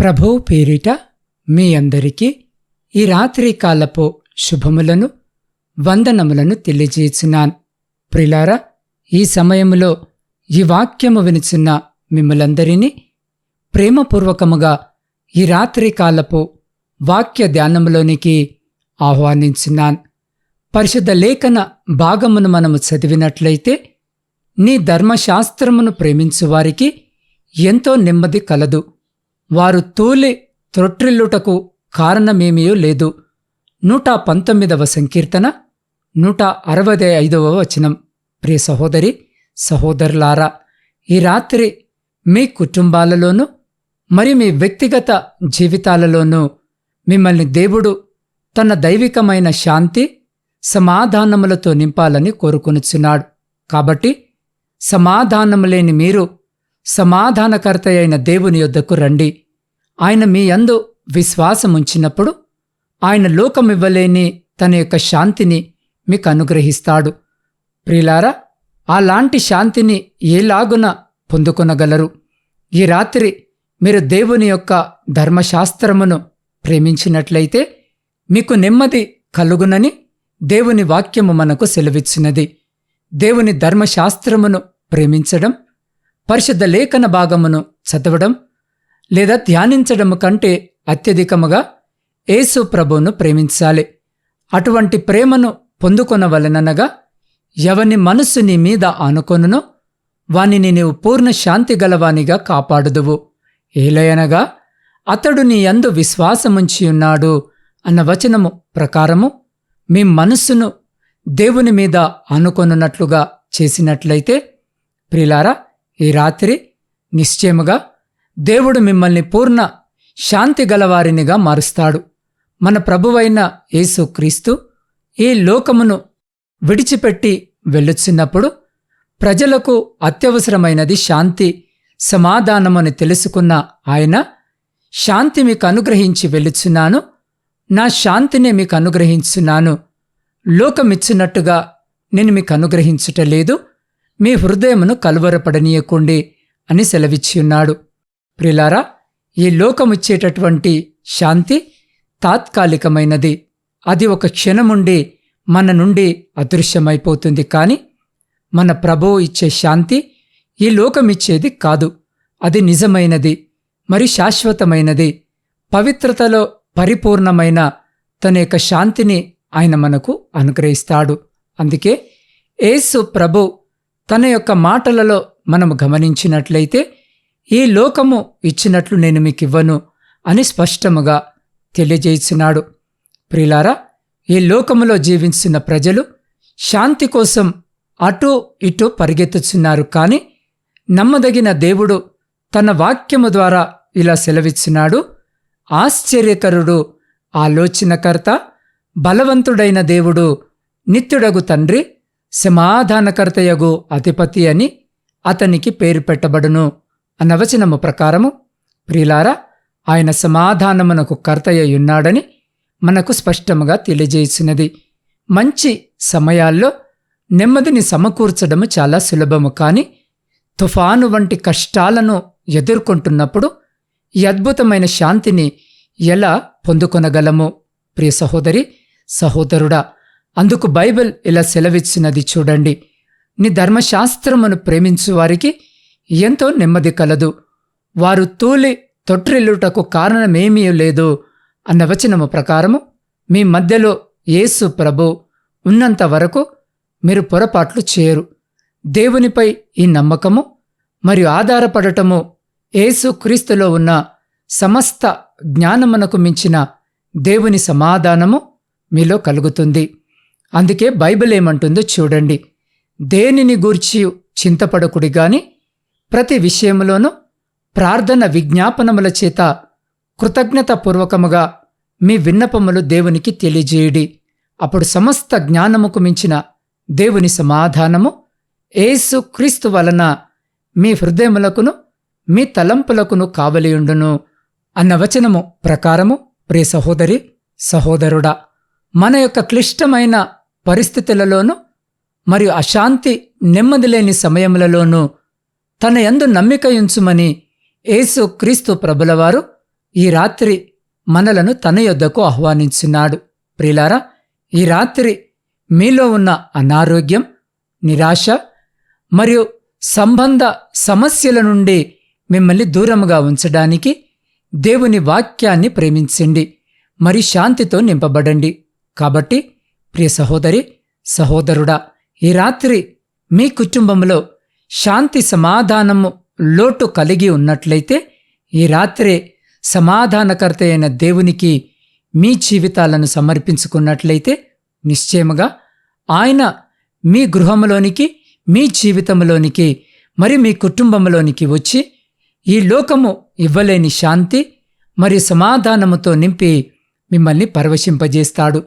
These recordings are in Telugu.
ప్రభువు పేరిట మీ అందరికీ ఈ రాత్రి కాలపు శుభములను వందనములను తెలియజేస్తున్నాను ప్రిలారా ఈ సమయములో ఈ వాక్యము వినుచున్న మిమ్మలందరినీ ప్రేమపూర్వకముగా ఈ రాత్రి కాలపు వాక్య ధ్యానములోనికి ఆహ్వానించున్నాను పరిశుద్ధ లేఖన భాగమును మనము చదివినట్లయితే నీ ధర్మశాస్త్రమును ప్రేమించువారికి ఎంతో నెమ్మది కలదు. వారు తూలి త్రొట్రిల్లుటకు కారణమేమీయూ లేదు. నూట పంతొమ్మిదవ సంకీర్తన నూట అరవై ఐదవ వచనం. ప్రియ సహోదరి సహోదరులారా ఈ రాత్రి మీ కుటుంబాలలోనూ మరియు మీ వ్యక్తిగత జీవితాలలోనూ మిమ్మల్ని దేవుడు తన దైవికమైన శాంతి సమాధానములతో నింపాలని కోరుకొనుచున్నాడు. కాబట్టి సమాధానము లేని మీరు సమాధానకర్త అయిన దేవుని యొద్దకు రండి. ఆయన మీ యందు విశ్వాసముంచినప్పుడు ఆయన లోకమివ్వలేని తన యొక్క శాంతిని మీకు అనుగ్రహిస్తాడు. ప్రిలారా అలాంటి శాంతిని ఏలాగున పొందుకొనగలరు? ఈ రాత్రి మీరు దేవుని యొక్క ధర్మశాస్త్రమును ప్రేమించినట్లయితే మీకు నెమ్మది కలుగునని దేవుని వాక్యము మనకు సెలవిచ్చినది. దేవుని ధర్మశాస్త్రమును ప్రేమించడం పరిశుద్ధ లేఖన భాగమును చదవడం లేదా ధ్యానించడం కంటే అత్యధికముగా యేసు ప్రభువును ప్రేమించాలి. అటువంటి ప్రేమను పొందుకొనవలననగా ఎవని మనస్సు నీ మీద ఆనుకొనునో వానిని నీవు పూర్ణ శాంతి గలవానిగా కాపాడుదువు. ఏలయనగా అతడు నీ యందు విశ్వాసముంచి ఉన్నాడు అన్న వచనము ప్రకారము మీ మనస్సును దేవుని మీద ఆనుకొనున్నట్లుగా చేసినట్లయితే ప్రిలారా ఈ రాత్రి నిశ్చయముగా దేవుడు మిమ్మల్ని పూర్ణ శాంతి గలవారినిగా మారుస్తాడు. మన ప్రభువైన యేసు క్రీస్తు ఈ లోకమును విడిచిపెట్టి వెళ్ళొచ్చినప్పుడు ప్రజలకు అత్యవసరమైనది శాంతి సమాధానమని తెలుసుకున్న ఆయన శాంతి మీకు అనుగ్రహించి వెళ్ళుచున్నాను. నా శాంతిని మీకు అనుగ్రహించున్నాను. లోకమిచ్చినట్టుగా నేను మీకు అనుగ్రహించుట లేదు. మీ హృదయమును కలువరపడనీయకుండి అని సెలవిచ్చియున్నాడు. ప్రిలారా ఈ లోకమిచ్చేటటువంటి శాంతి తాత్కాలికమైనది. అది ఒక క్షణముండి మన నుండి అదృశ్యమైపోతుంది కాని మన ప్రభువు ఇచ్చే శాంతి ఈ లోకమిచ్చేది కాదు. అది నిజమైనది మరి శాశ్వతమైనది. పవిత్రతలో పరిపూర్ణమైన తన యొక్క శాంతిని ఆయన మనకు అనుగ్రహిస్తాడు. అందుకే ఏసు ప్రభు తన యొక్క మాటలలో మనము గమనించినట్లయితే ఈ లోకము ఇచ్చినట్లు నేను మీకు ఇవ్వను అని స్పష్టముగా తెలియజేస్తున్నాడు ప్రిలారా ఈ లోకములో జీవించిన ప్రజలు శాంతి కోసం అటు ఇటు పరిగెత్తుచున్నారు కానీ నమ్మదగిన దేవుడు తన వాక్యము ద్వారా ఇలా సెలవిచ్చినాడు ఆశ్చర్యకరుడు ఆలోచనకర్త బలవంతుడైన దేవుడు నిత్యుడగు తండ్రి సమాధానకర్తయగు అధిపతి అని అతనికి పేరు పెట్టబడును అనవచనము ప్రకారము ప్రియులారా ఆయన సమాధానమునకు కర్తయ్యున్నాడని మనకు స్పష్టముగా తెలియజేసినది. మంచి సమయాల్లో నెమ్మదిని సమకూర్చడము చాలా సులభము కాని తుఫాను వంటి కష్టాలను ఎదుర్కొంటున్నప్పుడు ఈ అద్భుతమైన శాంతిని ఎలా పొందుకొనగలము? ప్రియ సహోదరి సహోదరుడా అందుకు బైబిల్ ఇలా సెలవిచ్చినది చూడండి. నీ ధర్మశాస్త్రమును ప్రేమించు వారికి ఎంతో నెమ్మది కలదు. వారు తూలి తొట్రిల్లుటకు కారణమేమీ లేదు అన్న వచనము ప్రకారము మీ మధ్యలో యేసు ప్రభు ఉన్నంత వరకు మీరు పొరపాట్లు చేయరు. దేవునిపై ఈ నమ్మకము మరియు ఆధారపడటము యేసు క్రీస్తులో ఉన్న సమస్త జ్ఞానమునకు మించిన దేవుని సమాధానము మీలో కలుగుతుంది. అందుకే బైబిల్ ఏమంటుందో చూడండి. దేనిని గూర్చి చింతపడకుడి గాని ప్రతి విషయములోనూ ప్రార్థన విజ్ఞాపనముల చేత కృతజ్ఞతాపూర్వకముగా మీ విన్నపములు దేవునికి తెలియజేయుడి. అప్పుడు సమస్త జ్ఞానముకు మించిన దేవుని సమాధానము ఏసు క్రీస్తు వలన మీ హృదయములకును మీ తలంపులకును కావలియుండును అన్న వచనము ప్రకారము. ప్రియ సహోదరి సహోదరుడా మన యొక్క క్లిష్టమైన పరిస్థితులలోనూ మరియు అశాంతి నెమ్మది లేని సమయములలోనూ తన యందు నమ్మిక ఉంచుమని యేసు క్రీస్తు ప్రభులవారు ఈ రాత్రి మనలను తన యొద్దకు ఆహ్వానించున్నాడు ప్రిలారా ఈ రాత్రి మీలో ఉన్న అనారోగ్యం నిరాశ మరియు సంబంధ సమస్యల నుండి మిమ్మల్ని దూరముగా ఉంచడానికి దేవుని వాక్యాన్ని ప్రేమించండి. మరి శాంతితో నింపబడండి. కాబట్టి ప్రియ సహోదరి సహోదరుడా ఈ రాత్రి మీ కుటుంబంలో శాంతి సమాధానము లోటు కలిగి ఉన్నట్లయితే ఈ రాత్రే సమాధానకర్త అయిన దేవునికి మీ జీవితాలను సమర్పించుకున్నట్లయితే నిశ్చయముగా ఆయన మీ గృహంలోనికి మీ జీవితంలోనికి మరి మీ కుటుంబంలోనికి వచ్చి ఈ లోకము ఇవ్వలేని శాంతి మరి సమాధానముతో నింపి మిమ్మల్ని పరవశింపజేస్తాడు.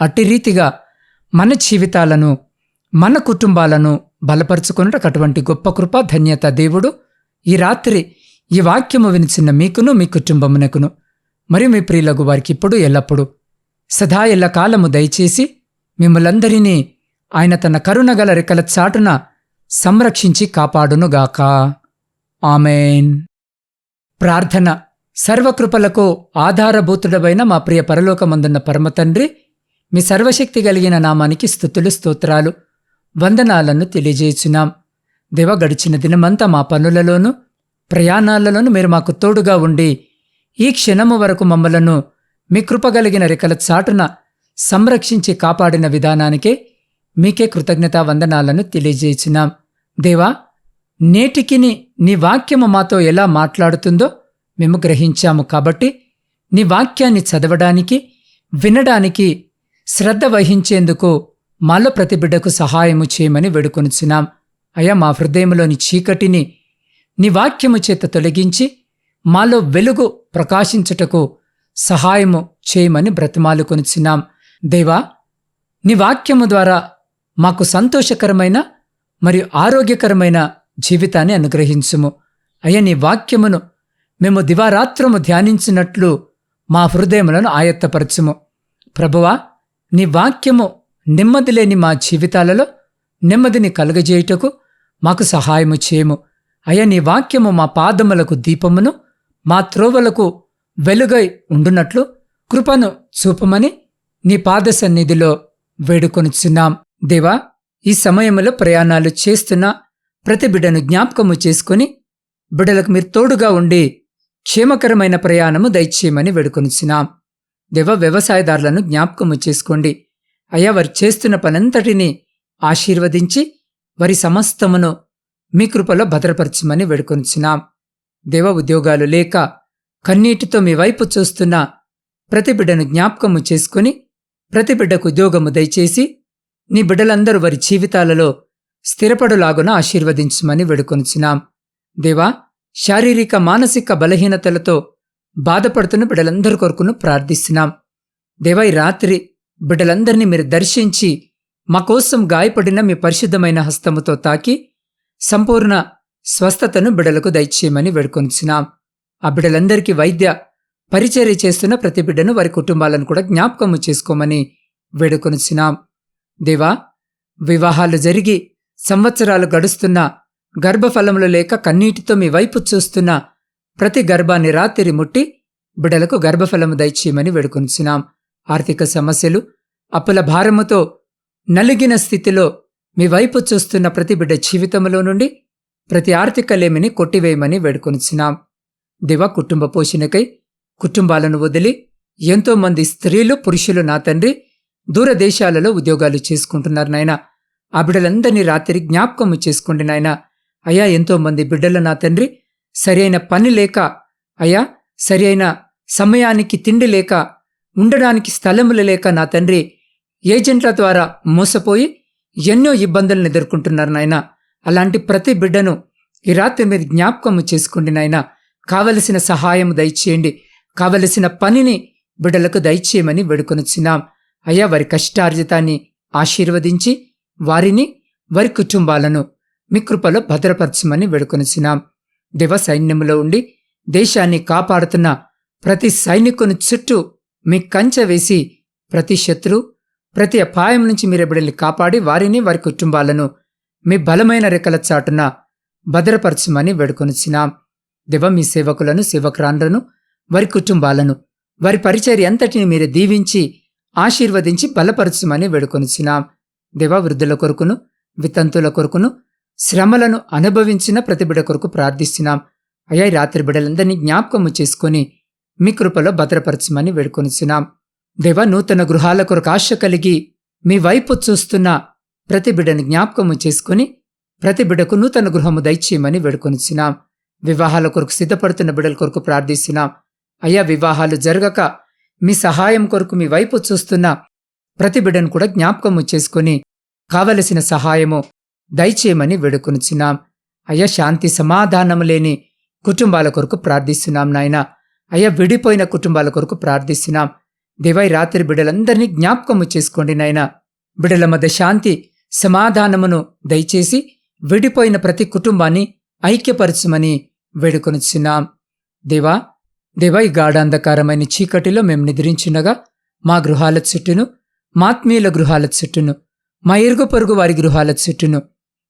అట్టి రీతిగా మన జీవితాలను మన కుటుంబాలను బలపరుచుకున్నట్టు అటువంటి గొప్ప కృప ధన్యత దేవుడు ఈ రాత్రి ఈ వాక్యము వినిచిన మీకును మీ కుటుంబమునకును మరి మీ ప్రియులకు వారికి ఇప్పుడు ఎల్లప్పుడు సదా ఎల్లకాలము దయచేసి మిమ్మలందరినీ ఆయన తన కరుణగల రెక్కల చాటున సంరక్షించి కాపాడునుగాక. ఆమెన్. ప్రార్థన సర్వకృపలకు ఆధారభూతుడమైన మా ప్రియ పరలోకమందున్న పరమతండ్రి మీ సర్వశక్తి కలిగిన నామానికి స్థుతులు స్తోత్రాలు వందనాలను తెలియజేయుచున్నాం. దేవ గడిచిన దినమంతా మా పనులలోనూ ప్రయాణాలలోనూ మీరు మాకు తోడుగా ఉండి ఈ క్షణము వరకు మమ్మలను మీ కృపగలిగిన రెక్కల చాటున సంరక్షించి కాపాడిన విధానానికే మీకే కృతజ్ఞతా వందనాలను తెలియజేయుచున్నాం. దేవా నేటికిని నీ వాక్యము మాతో ఎలా మాట్లాడుతుందో మేము గ్రహించాము కాబట్టి నీ వాక్యాన్ని చదవడానికి వినడానికి శ్రద్ధ వహించేందుకు మాలో ప్రతి బిడ్డకు సహాయము చేయమని వేడుకొనుచున్నాం. అయ్యా మా హృదయంలోని చీకటిని నీ వాక్యము చేత తొలగించి మాలో వెలుగు ప్రకాశించుటకు సహాయము చేయమని బ్రతిమాలుకొనుచున్నాం దేవా నీ వాక్యము ద్వారా మాకు సంతోషకరమైన మరియు ఆరోగ్యకరమైన జీవితాన్ని అనుగ్రహించుము. అయ్యా నీ వాక్యమును మేము దివారాత్రము ధ్యానించినట్లు మా హృదయములను ఆయత్తపరచుము. ప్రభువా నీ వాక్యము నెమ్మది లేని మా జీవితాలలో నెమ్మదిని కలుగజేయుటకు మాకు సహాయము చేయము. అయ్యా నీ వాక్యము మా పాదములకు దీపమును మా త్రోవలకు వెలుగై ఉండునట్లు కృపను చూపమని నీ పాద సన్నిధిలో వేడుకొనుచున్నాం. దేవా ఈ సమయంలో ప్రయాణాలు చేస్తున్న ప్రతి బిడ్డను జ్ఞాపకము చేసుకుని బిడ్డలకు మీరు తోడుగా ఉండి క్షేమకరమైన ప్రయాణము దయచేయమని వేడుకొనుచున్నాం. దెవ వ్యవసాయదారులను జ్ఞాపకము చేసుకోండి. అయ్యా వారు చేస్తున్న పనంతటినీ ఆశీర్వదించి వారి సమస్తమును మీ కృపలో భద్రపరచమని వేడుకొనిచున్నాం. దేవ ఉద్యోగాలు లేక కన్నీటితో మీ వైపు చూస్తున్న ప్రతి బిడ్డను జ్ఞాపకము చేసుకుని ప్రతి బిడ్డకు ఉద్యోగము దయచేసి నీ బిడ్డలందరూ వారి జీవితాలలో స్థిరపడులాగున ఆశీర్వదించమని వేడుకొనిచున్నాం. దేవా శారీరక మానసిక బలహీనతలతో బాధపడుతున్న బిడ్డలందరి కొరకును ప్రార్థిస్తున్నాం. దేవై రాత్రి బిడ్డలందరినీ మీరు దర్శించి మా కోసం గాయపడిన మీ పరిశుద్ధమైన హస్తముతో తాకి సంపూర్ణ స్వస్థతను బిడ్డలకు దయచేయమని వేడుకొనిచున్నాం ఆ బిడ్డలందరికీ వైద్య పరిచర్య చేస్తున్న ప్రతి బిడ్డను వారి కుటుంబాలను కూడా జ్ఞాపకము చేసుకోమని వేడుకొనిచున్నాం దేవా వివాహాలు జరిగి సంవత్సరాలు గడుస్తున్న గర్భఫలములు లేక కన్నీటితో మీ వైపు చూస్తున్న ప్రతి గర్భాన్ని రాత్రి ముట్టి బిడ్డలకు గర్భఫలము దయచేయమని వేడుకొనిచున్నాం. ఆర్థిక సమస్యలు అప్పుల భారముతో నలిగిన స్థితిలో మీ వైపు చూస్తున్న ప్రతి బిడ్డ జీవితంలో నుండి ప్రతి ఆర్థిక లేమిని కొట్టివేయమని వేడుకొనిచున్నాం. దివ కుటుంబ పోషణకై కుటుంబాలను వదిలి ఎంతో మంది స్త్రీలు పురుషులు నా తండ్రి దూరదేశాలలో ఉద్యోగాలు చేసుకుంటున్నారు నాయన. ఆ బిడ్డలందరినీ రాత్రి జ్ఞాపకము చేసుకోండి నాయన. అయ్యా ఎంతో మంది బిడ్డలు నా తండ్రి సరైన పని లేక అయ్యా సరి అయిన సమయానికి తిండి లేక ఉండడానికి స్థలములు లేక నా తండ్రి ఏజెంట్ల ద్వారా మోసపోయి ఎన్నో ఇబ్బందులను ఎదుర్కొంటున్నారు నాయన. అలాంటి ప్రతి బిడ్డను ఈ రాత్రి మీద జ్ఞాపకము చేసుకోండి నాయన. కావలసిన సహాయం దయచేయండి. కావలసిన పనిని బిడ్డలకు దయచేయమని వేడుకొనిచ్చినాం అయ్యా వారి కష్టార్జితాన్ని ఆశీర్వదించి వారిని వారి కుటుంబాలను మీ కృపలో భద్రపరచమని వేడుకొనిచ్చినాం దివసైన్యములో ఉండి దేశాన్ని కాపాడుతున్న ప్రతి సైనికుని చుట్టూ మీ కంచె వేసి ప్రతి శత్రు ప్రతి అపాయం నుంచి మీరు బిడ్డల్ని కాపాడి వారిని వారి కుటుంబాలను మీ బలమైన రెక్కల చాటున భద్రపరచమని వేడుకొనిచ్చినాం దివ మీ సేవకులను సేవకురాండ్రను వారి కుటుంబాలను వారి పరిచర్య అంతటిని మీరు దీవించి ఆశీర్వదించి బలపరచమని వేడుకొనిచ్చినాం దివ వృద్ధుల కొరకును వితంతుల కొరకును శ్రమలను అనుభవించిన ప్రతి బిడ కొరకు ప్రార్థిస్తున్నాం. అయ్యా రాత్రి బిడలందరినీ జ్ఞాపకము చేసుకొని మీ కృపలో భద్రపరచమని వేడుకొనిచున్నాం. దేవ నూతన గృహాల కొరకు ఆశ కలిగి మీ వైపు చూస్తున్న ప్రతి బిడ్డను జ్ఞాపకము చేసుకుని ప్రతి బిడ్డకు నూతన గృహము దయచేయమని వేడుకొనిచున్నాం. వివాహాల కొరకు సిద్ధపడుతున్న బిడ్డల కొరకు ప్రార్థిస్తున్నాం. అయ్యా వివాహాలు జరగక మీ సహాయం కొరకు మీ వైపు చూస్తున్న ప్రతి బిడ్డను కూడా జ్ఞాపకము చేసుకుని కావలసిన సహాయము దయచేయమని వేడుకొనిచున్నాం. అయ్యా శాంతి సమాధానము లేని కుటుంబాల కొరకు ప్రార్థిస్తున్నాం నాయన. అయ్యా విడిపోయిన కుటుంబాల కొరకు ప్రార్థిస్తున్నాం. దేవై రాత్రి బిడ్డలందరినీ జ్ఞాపకము చేసుకోండి నాయన. బిడ్డల మధ్య శాంతి సమాధానమును దయచేసి విడిపోయిన ప్రతి కుటుంబాన్ని ఐక్యపరచమని వేడుకొనిచున్నాం. దేవా దేవా ఈ గాఢాంధకారమైన చీకటిలో మేము నిద్రించుండగా మా గృహాల చుట్టూను మాత్మీయుల గృహాల చుట్టూను మా ఇరుగు పొరుగు వారి గృహాల చుట్టూను